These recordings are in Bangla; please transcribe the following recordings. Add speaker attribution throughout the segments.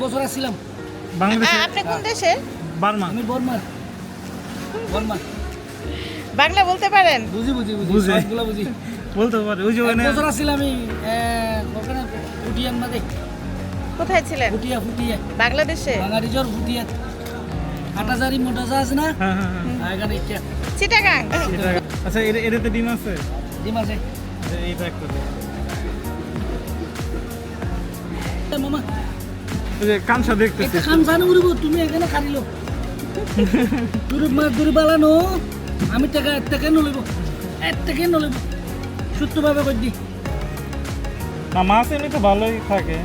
Speaker 1: বছর আসছিলাম।
Speaker 2: বাংলাদেশে?
Speaker 3: আপনি কোন দেশের?
Speaker 2: বার্মা।
Speaker 1: আমি বর্মার। বর্মা
Speaker 3: বাংলা বলতে পারেন?
Speaker 1: বুঝি বুঝি বুঝি। সবগুলো বুঝি।
Speaker 2: বলতে পারে ওই যে ওখানে
Speaker 1: বছর আসছিলাম আমি ওখানে ফুটিয়ার মাঝে
Speaker 3: কোথায় ছিলেন?
Speaker 1: ফুটিয়া ফুটিয়া
Speaker 3: বাংলাদেশে?
Speaker 1: বাঙালিজর ফুটিয়া হাটাজারি মোটাজা আছে না?
Speaker 2: হ্যাঁ হ্যাঁ হ্যাঁ।
Speaker 1: এখানে ইচ্ছা
Speaker 3: চিটাগাং।
Speaker 2: এটা আচ্ছা এর এটাতে ডিম আছে?
Speaker 1: ডিম আছে।
Speaker 2: এই- এইটা যে কামসা দেখতেছি।
Speaker 1: খান সান উড়িব তুমি এখানে খারিল দূরে মা দূরে বালানো আমি টাকা টাকা নলিব এক টাকা নলিব সত্যভাবে কই দি।
Speaker 2: না মাছ এমনি তো ভালোই থাকে।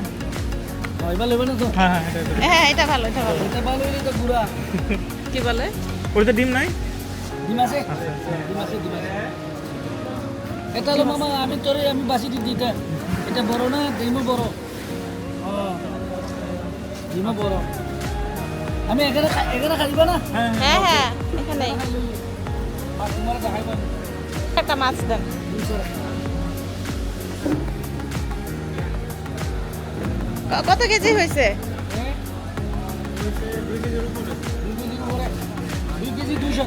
Speaker 1: এবার লেবে না তো?
Speaker 2: হ্যাঁ হ্যাঁ এটা এটা।
Speaker 3: হ্যাঁ এটা ভালো এটা ভালো।
Speaker 1: এটা ভালো হইলে তো গুড়া।
Speaker 3: কি বলে?
Speaker 2: ওইটা ডিম নাই?
Speaker 1: ডিম আছে? ডিম আছে ডিম আছে। এটা হলো মামা আমি তোরে আমি বাসি দিই এটা এটা বড় না ডিমও বড়। ও বড়। আমি এখানে এখানে খাইবা না?
Speaker 2: হ্যাঁ
Speaker 3: হ্যাঁ হ্যাঁ এখানে
Speaker 1: আর তোমার দেখাইবা
Speaker 3: একটা মাছ দেন। কত কেজি হয়েছে?
Speaker 1: হ্যাঁ? দুই কেজি দুইশো।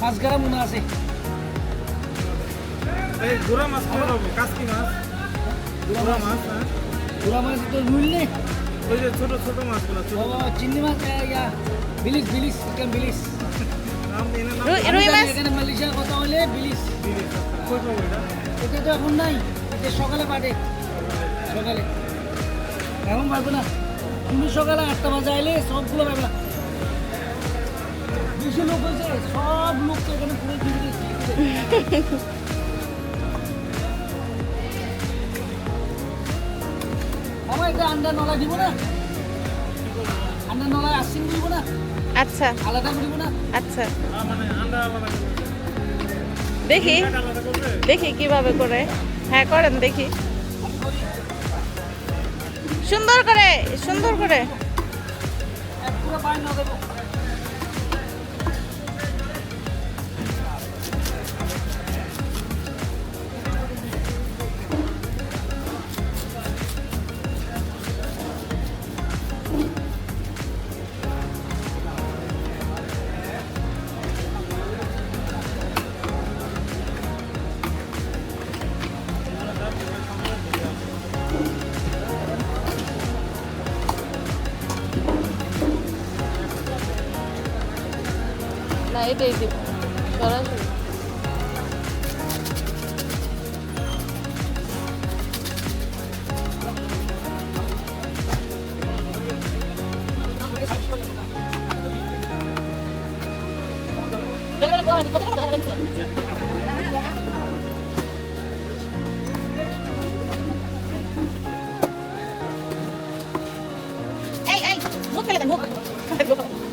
Speaker 1: পাঁচ গ্রাম মনে আছে।
Speaker 2: এই গুড়া মাছ গুড়া মাছ। হ্যাঁ।
Speaker 1: পুরা মাছ তো রুইল নেই
Speaker 2: ওই যে ছোট ছোট মাছগুলো ছোট
Speaker 1: ও চিংড়ি মাছ ইয়া বিলিশ বিলিশ চিকেন বিলিশ
Speaker 2: নাম এনে নাম
Speaker 3: রুই-
Speaker 1: আমি
Speaker 3: রুই
Speaker 1: জানি
Speaker 3: মাছ।
Speaker 1: এখানে মালয়েশিয়ার কথা হলে বিলিশ
Speaker 2: দিলি কই পাবো এটা
Speaker 1: এটা তো এখন নাই এটা সকালে পাঠে। সকালে। এখন পারবে না। তুমি সকালে আটটা বাজে আইলে সবগুলো পাবে না। বেশি লোক হয়েছে সব লোক তো এখানে পুরো আমার নলা দিব না। ঠান্ডা নলা আসিন দিব না।
Speaker 3: আচ্ছা।
Speaker 1: আলাদা দিব না।
Speaker 3: আচ্ছা। দেখি। দেখি কীভাবে করে। হ্যাঁ করেন দেখি। সুন্দর করে সুন্দর করে।
Speaker 1: পুরো পায় না দেবো।
Speaker 3: না এটাই দিব সরাসরি এই এই মুখ ফেলে দেন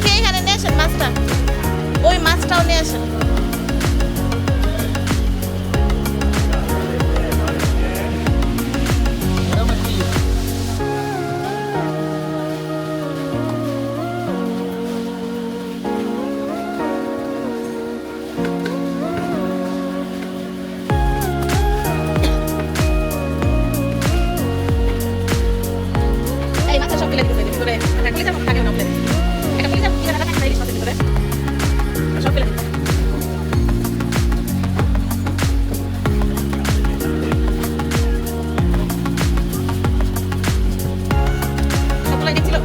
Speaker 3: রেখে এখানে নিয়ে আসেন? মাছটা? ওই মাছটাও নিয়ে
Speaker 1: আসেন। കാര്യത്തിലും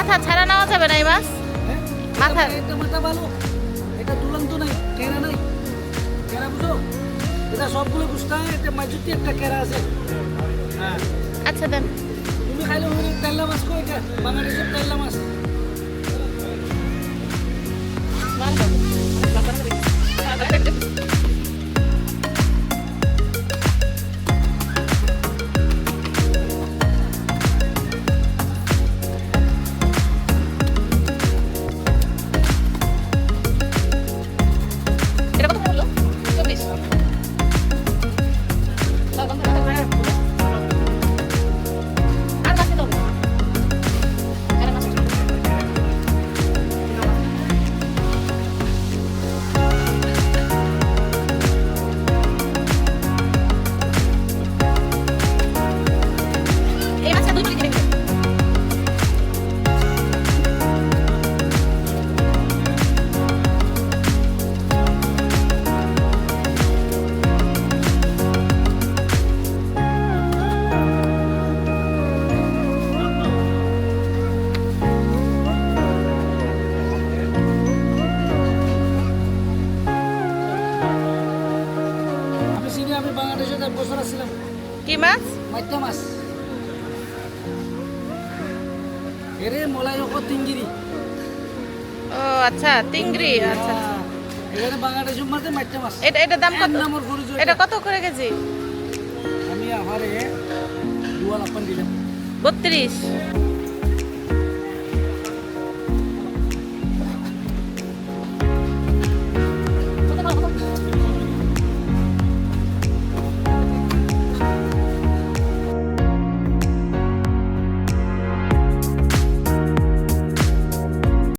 Speaker 1: মাথা ছাড়া নেওয়া যাবে না এই মাছ হ্যাঁ?
Speaker 4: মাথা
Speaker 1: এটা মাথা ভালো। এটা তুলন্ত নাই টেরা নাই। টেরা বুঝো? এটা সবগুলো বুঝতে হয় এটা মাঝুতি একটা কেরা আছে। হ্যাঁ।
Speaker 4: আচ্ছা দেন।
Speaker 1: তুমি খাইলে তেলা মাছ কো এটা?
Speaker 3: বাঙালি সব তেলা মাছ।
Speaker 4: কি মাছ?
Speaker 1: মাইটা মাছ। এরে মলাই রকম তিঙ্গিরি
Speaker 4: ও আচ্ছা তিংরি আচ্ছা।
Speaker 1: এখানে বাংলাদেশের মাঝে মাইটা মাছ
Speaker 4: এটা এটা দাম কত?
Speaker 1: এর
Speaker 4: এটা কত করে কেজি?
Speaker 1: আমি আমারে দুয়াল আপান দিলাম
Speaker 4: বত্রিশ